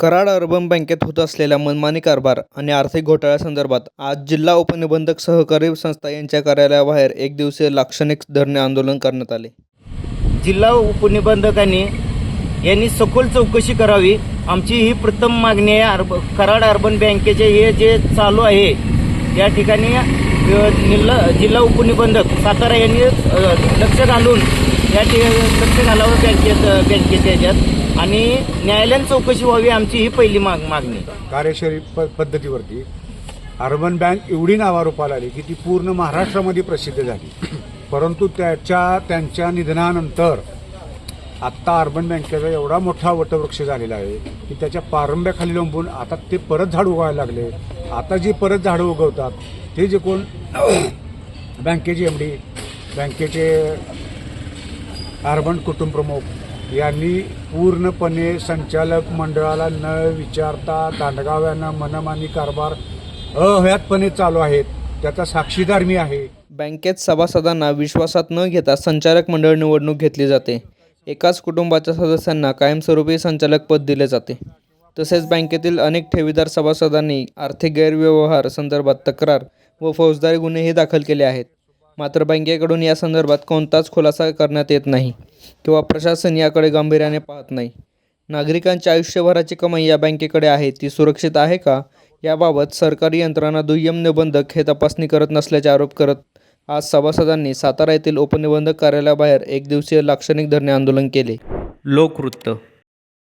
Karad urban बँकेत होत असलेल्या मनमानी कारभार आणि आर्थिक घोटाळ्यासंदर्भात आज जिल्हा उपनिबंधक सहकारी संस्था यांच्या कार्यालयाबाहेर एक दिवसीय लाक्षणिक धरणे आंदोलन करण्यात आले. जिल्हा उपनिबंधकांनी यांनी सखोल चौकशी करावी. आमची ही प्रथम मागणी आहे अर्ब कराड अर्बन बँकेचे हे जे चालू आहे या ठिकाणी अ, जिल्हा उपनिबंधक सातारा यांनी लक्ष घालून या ठिकाणी लक्ष घालावं बँकेत बँकेच्या याच्यात. आणि न्यायालयीन चौकशी व्हावी आमची ही पहिली माग मागणी. कार्यशैली प पद्धतीवरती अर्बन बँक एवढी नावारूपाला आली की ती पूर्ण महाराष्ट्रामध्ये प्रसिद्ध झाली. परंतु त्याच्या त्यांच्या निधनानंतर आत्ता अर्बन बँकेचा एवढा मोठा वटवृक्ष झालेला आहे की त्याच्या पारंब्याखाली लंबून आता ते परत झाड उगवायला लागले. आता जी परत झाडं उगवतात ते जे कोण बँकेचे एम डी बँकेचे अर्बन कुटुंब प्रमुख यांनी पूर्णपणे संचालक मंडळाला न विचारता दांडगाव्यानं मनमानी कारभार अहयातपणे चालू आहेत त्याचा साक्षीदार मी आहे. बँकेत सभासदांना विश्वासात न घेता संचालक मंडळ निवडणूक घेतली जाते. एकाच कुटुंबाच्या सदस्यांना कायमस्वरूपी संचालक पद दिले जाते. तसेच बँकेतील अनेक ठेवीदार सभासदांनी आर्थिक गैरव्यवहार संदर्भात तक्रार व फौजदारी गुन्हेही दाखल केले आहेत. मात्र बँकेकडून या संदर्भात कोणताच खुलासा करण्यात येत नाही. किंवा प्रशासन याकडे गांभीर्याने पाहत नाही. नागरिकांच्या आयुष्यभराची कमाई या बँकेकडे आहे ती सुरक्षित आहे का? याबाबत सरकारी यंत्रणा दुय्यम निबंधक हे तपासणी करत नसल्याचे आरोप करत आज सभासदांनी सातारा येथील उपनिबंधक कार्यालयाबाहेर एक दिवसीय लाक्षणिक धरणे आंदोलन केले. लोकवृत्त